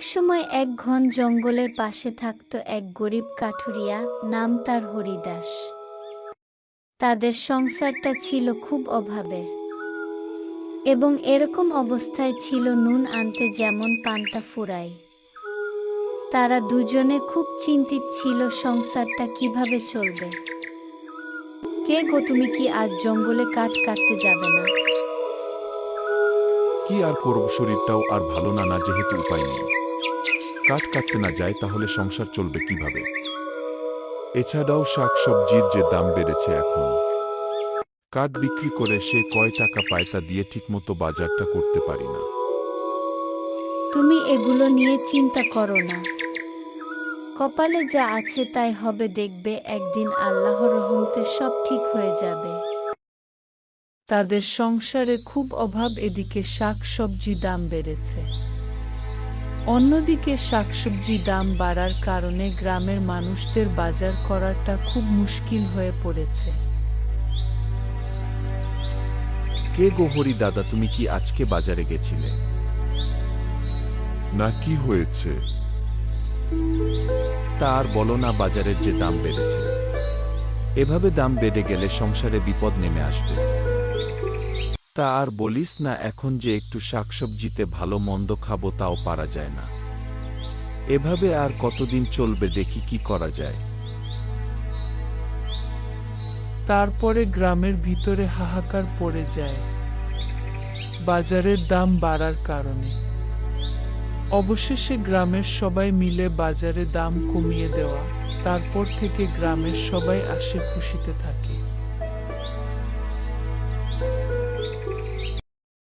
সময় এক ঘন জঙ্গলের পাশে থাকত এক গরিব কাঠুরিয়া, নাম তার হরিদাস। তাদের সংসারটা ছিল খুব অভাবে এবং এরকম অবস্থায় ছিল নুন আনতে যেমন পান্তা ফুরাই তারা দুজনে খুব চিন্তিত ছিল সংসারটা কীভাবে চলবে। কে গো তুমি কি আজ জঙ্গলে কাঠ কাটতে যাবে না? কি আর করব শরীরটাও আর ভালো না না যেহেতু উপায় নেই। কাঠ কাটতে না যায় তাহলে সংসার চলবে কীভাবে? এছাড়াও শাক সবজির যে দাম বেড়েছে এখন। কাঠ বিক্রি করে সে কয় টাকা পায় তা দিয়ে ঠিকমতো বাজারটা করতে পারি না। তুমি এগুলো নিয়ে চিন্তা করো না। কপালে যা আছে তাই হবে, দেখবে একদিন আল্লাহর রহমতে সব ঠিক হয়ে যাবে। তাদের সংসারে খুব অভাব এদিকে শাকসবজি দাম বেড়েছে। অন্যদিকে শাকসবজি দাম বাড়ার কারণে গ্রামের মানুষদের বাজার করাটা খুব মুশকিল হয়ে পড়েছে। কে গোহরি দাদা, তুমি কি আজকে বাজারে গেছিলে? না, কি হয়েছে? তার বলো না, বাজারের যে দাম বেড়েছে। এভাবে দাম বেড়ে গেলে সংসারে বিপদ নেমে আসবে। তা আর বলিস না, এখন যে একটু শাকসবজিতে ভালো মন্দ খাব তাও পারা যায় না। এভাবে আর কতদিন চলবে দেখি কি করা যায়। তারপরে গ্রামের ভিতরে হাহাকার পড়ে যায়। বাজারের দাম বাড়ার কারণে। অবশেষে গ্রামের সবাই মিলে বাজারে দাম কমিয়ে দেওয়া। তারপর থেকে গ্রামের সবাই আসে খুশিতে থাকে।